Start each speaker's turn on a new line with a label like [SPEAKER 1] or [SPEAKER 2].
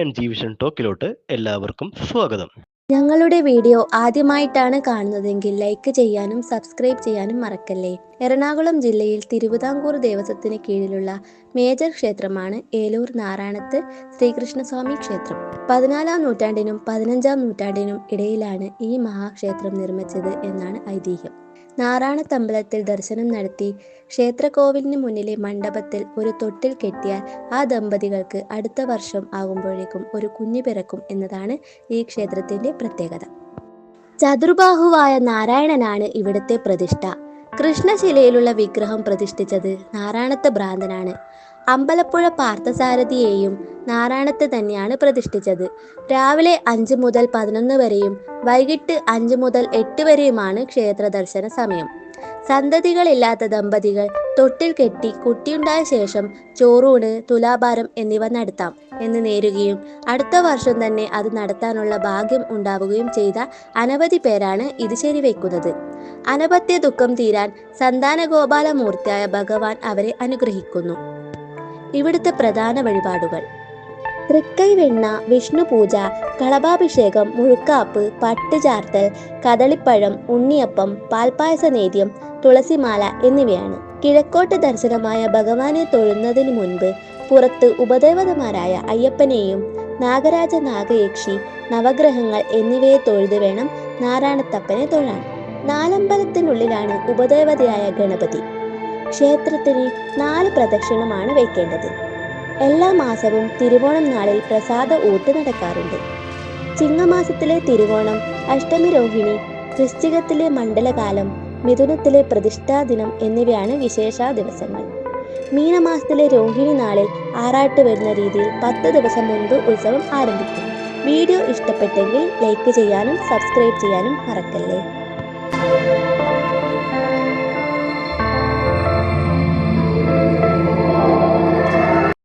[SPEAKER 1] And G vision ടോക്കിലോട്ട് എല്ലാവർക്കും സ്വാഗതം.
[SPEAKER 2] ഞങ്ങളുടെ വീഡിയോ ആദ്യമായിട്ടാണ് കാണുന്നതെങ്കിൽ ലൈക്ക് ചെയ്യാനും സബ്സ്ക്രൈബ് ചെയ്യാനും മറക്കല്ലേ. എറണാകുളം ജില്ലയിൽ തിരുവിതാംകൂർ ദേവസ്വത്തിന് കീഴിലുള്ള മേജർ ക്ഷേത്രമാണ് ഏലൂർ നാരായണത്ത് ശ്രീകൃഷ്ണസ്വാമി ക്ഷേത്രം. പതിനാലാം നൂറ്റാണ്ടിനും പതിനഞ്ചാം നൂറ്റാണ്ടിനും ഇടയിലാണ് ഈ മഹാക്ഷേത്രം നിർമ്മിച്ചത് എന്നാണ് ഐതിഹ്യം. നാറാണത്തമ്പലത്തിൽ ദർശനം നടത്തി ക്ഷേത്രകോവിലിന് മുന്നിലെ മണ്ഡപത്തിൽ ഒരു തൊട്ടിൽ കെട്ടിയാൽ ആ ദമ്പതികൾക്ക് അടുത്ത വർഷം ആകുമ്പോഴേക്കും ഒരു കുഞ്ഞു പിറക്കും എന്നതാണ് ഈ ക്ഷേത്രത്തിന്റെ പ്രത്യേകത. ചതുർബാഹുവായ നാരായണനാണ് ഇവിടുത്തെ പ്രതിഷ്ഠ. കൃഷ്ണശിലയിലുള്ള വിഗ്രഹം പ്രതിഷ്ഠിച്ചത് നാരായണത്തെ ഭ്രാന്തനാണ്. അമ്പലപ്പുഴ പാർത്ഥസാരഥിയെയും നാരായണത്തെ തന്നെയാണ് പ്രതിഷ്ഠിച്ചത്. രാവിലെ അഞ്ച് മുതൽ പതിനൊന്ന് വരെയും വൈകിട്ട് അഞ്ച് മുതൽ എട്ട് വരെയുമാണ് ക്ഷേത്ര ദർശന സമയം. സന്തതികളില്ലാത്ത ദമ്പതികൾ തൊട്ടിൽ കെട്ടി കുട്ടിയുണ്ടായ ശേഷം ചോറൂണ് തുലാഭാരം എന്നിവ നടത്താം എന്ന് നേരുകയും അടുത്ത വർഷം തന്നെ അത് നടത്താനുള്ള ഭാഗ്യം ഉണ്ടാവുകയും ചെയ്ത അനവധി പേരാണ് ഇത് ശരിവെക്കുന്നത്. അനപത്യ ദുഃഖം തീരാൻ സന്താന ഗോപാലമൂർത്തിയായ ഭഗവാൻ അവരെ അനുഗ്രഹിക്കുന്നു. ഇവിടുത്തെ പ്രധാന വഴിപാടുകൾ. തൃക്കൈ വെണ്ണ വിഷ്ണു പൂജ കളഭാഭിഷേകം മുഴുക്കാപ്പ് പട്ട് ചാർത്തൽ കദളിപ്പഴം ഉണ്ണിയപ്പം പാൽപ്പായസ നേദ്യം തുളസിമാല എന്നിവയാണ്. കിഴക്കോട്ട് ദർശനമായ ഭഗവാനെ തൊഴുന്നതിന് മുൻപ് പുറത്ത് ഉപദേവതമാരായ അയ്യപ്പനെയും നാഗരാജ നാഗയക്ഷി നവഗ്രഹങ്ങൾ എന്നിവയെ തൊഴുത് വേണം നാരായണത്തപ്പനെ തൊഴാൻ. നാലമ്പലത്തിനുള്ളിലാണ് ഉപദേവതയായ ഗണപതി. ക്ഷേത്രത്തിന് നാല് പ്രദക്ഷിണമാണ് വയ്ക്കേണ്ടത് എല്ലാ മാസവും തിരുവോണം നാളിൽ പ്രസാദ ഊട്ട് നടക്കാറുണ്ട്. ചിങ്ങമാസത്തിലെ തിരുവോണം അഷ്ടമി രോഹിണി വൃശ്ചികത്തിലെ മണ്ഡലകാലം മിഥുനത്തിലെ പ്രതിഷ്ഠാ ദിനം എന്നിവയാണ് വിശേഷ ദിവസങ്ങൾ. മീനമാസത്തിലെ രോഹിണി നാളിൽ ആറാട്ട് വരുന്ന രീതിയിൽ പത്ത് ദിവസം മുൻപ് ഉത്സവം ആരംഭിക്കും. വീഡിയോ ഇഷ്ടപ്പെട്ടെങ്കിൽ ലൈക്ക് ചെയ്യാനും സബ്സ്ക്രൈബ് ചെയ്യാനും മറക്കല്ലേ?